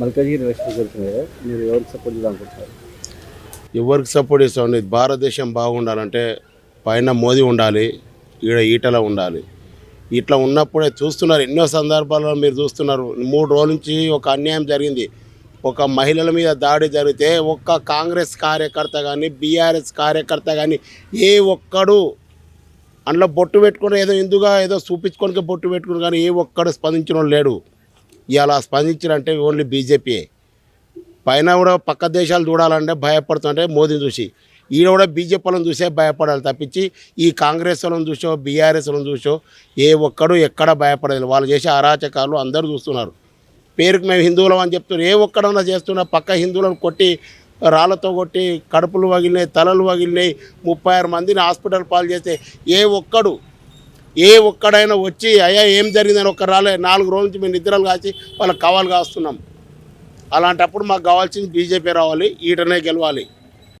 Malkajgiri election కదా మీరు ఎవరికి సపోర్ట్ చేద్దాం ఎవరికి సపోర్ట్ చేస్తాం భారతదేశం బాగుండాలంటే పైన మోదీ ఉండాలి ఈడ ఈటల ఉండాలి. ఇట్లా ఉన్నప్పుడే చూస్తున్నారు ఎన్నో సందర్భాల్లో మీరు చూస్తున్నారు. మూడు రోజుల నుంచి ఒక అన్యాయం జరిగింది. ఒక మహిళల మీద దాడి జరిగితే ఒక్క కాంగ్రెస్ కార్యకర్త కానీ బీఆర్ఎస్ కార్యకర్త కానీ ఏ ఒక్కడు అందులో బొట్టు పెట్టుకుని ఏదో ఎందుగా ఏదో చూపించుకొని బొట్టు పెట్టుకుని కానీ ఏ ఒక్కడు స్పందించిన లేడు ఇలా స్పందించారంటే ఓన్లీ బీజేపీయే. పైన కూడా పక్క దేశాలు చూడాలంటే భయపడుతుంటే మోదీని చూసి. ఈయన కూడా బీజేపీ వాళ్ళని చూసే భయపడాలి తప్పించి ఈ కాంగ్రెస్ వాళ్ళని చూసో బీఆర్ఎస్ వాళ్ళని చూసో ఏ ఒక్కడు ఎక్కడ భయపడలేదు. వాళ్ళు చేసే అరాచకాలు అందరూ చూస్తున్నారు. పేరుకు మేము హిందువులం అని చెప్తున్నారు. ఏ ఒక్కడన్నా చేస్తున్నా పక్క హిందువులను కొట్టి రాళ్ళతో కొట్టి కడుపులు వగిలినాయి తలలు వగిలినాయి ముప్పై ఆరు మందిని హాస్పిటల్ పాలు చేస్తే ఏ ఒక్కడు ఏ ఒక్కడైనా వచ్చి అయ్యా ఏం జరిగిందని ఒక్క రాలే. నాలుగు రోజుల నుంచి మేము నిద్రలు కాచి వాళ్ళకి కావాలి కాస్తున్నాం. అలాంటప్పుడు మాకు కావాల్సింది బీజేపీ రావాలి ఈటనే గెలవాలి.